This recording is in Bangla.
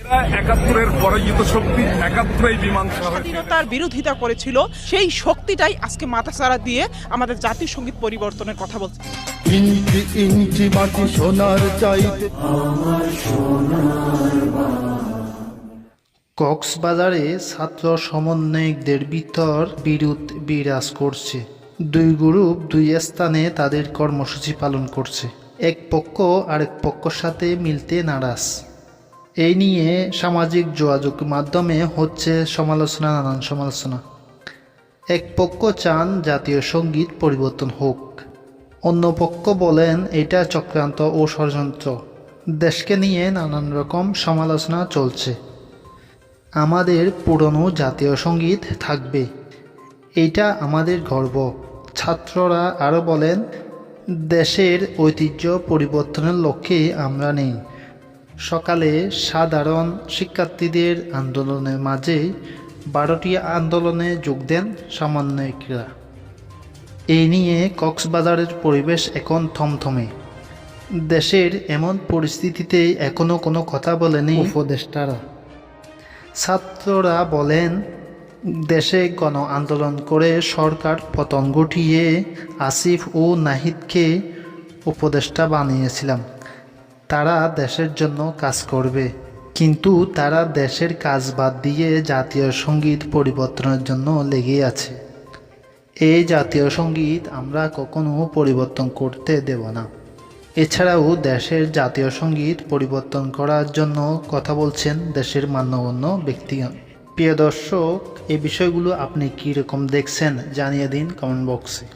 এরা একাত্তরের পরাজিত শক্তি একাত্তরেই মীমাংসা স্বাধীনতার বিরোধিতা করেছিল সেই শক্তিটাই আজকে মাথাচাড়া দিয়ে আমাদের জাতীয় সংগীত পরিবর্তনের কথা বলছে। ইঞ্চি ইঞ্চি মাটি সোনার চাইতে। কক্সবাজারে ছাত্র সমন্বয়কদের ভিতর বিরোধ বিরাজ করছে। দুই গ্রুপ দুই স্থানে তাদের কর্মসূচি পালন করছে। এক পক্ষ আরেক পক্ষর সাথে মিলতে নারাজ। এই নিয়ে সামাজিক যোগাযোগ মাধ্যমে হচ্ছে সমালোচনা, নানান সমালোচনা। এক পক্ষ চান জাতীয় সংগীত পরিবর্তন হোক। অন্য পক্ষ বলেন, এটা চক্রান্ত ও ষড়যন্ত্র। দেশকে নিয়ে নানান রকম সমালোচনা চলছে। আমাদের পুরনো জাতীয় সংগীত থাকবে। এটা আমাদের গর্ব। ছাত্ররা আরও বলেন, দেশের ঐতিহ্য পরিবর্তনের লক্ষ্যে আমরা নেই। সকালে সাধারণ শিক্ষার্থীদের আন্দোলনের মাঝে বারোটি আন্দোলনে যোগ দেন সমন্বয়করা এই নিয়ে কক্সবাজারের পরিবেশ এখন থমথমে। দেশের এমন পরিস্থিতিতে এখনও কোনো কথা বলেনি উপদেষ্টারা। ছাত্ররা বলেন, দেশে গণ আন্দোলন করে সরকার পতন ঘটিয়ে আসিফ ও নাহিদকে উপদেষ্টা বানিয়েছিলাম। তারা দেশের জন্য কাজ করবে। কিন্তু তারা দেশের কাজ বাদ দিয়ে জাতীয় সংগীত পরিবর্তনের জন্য লেগে আছে। এই জাতীয় সংগীত আমরা কখনো পরিবর্তন করতে দেব না। এছাড়াও দেশের জাতীয় সংগীত পরিবর্তন করার জন্য কথা বলছেন দেশের মান্যগণ্য ব্যক্তিগণ প্রিয় দর্শক এই বিষয়গুলো আপনি কী রকম দেখছেন জানিয়ে দিন কমেন্ট বক্সে।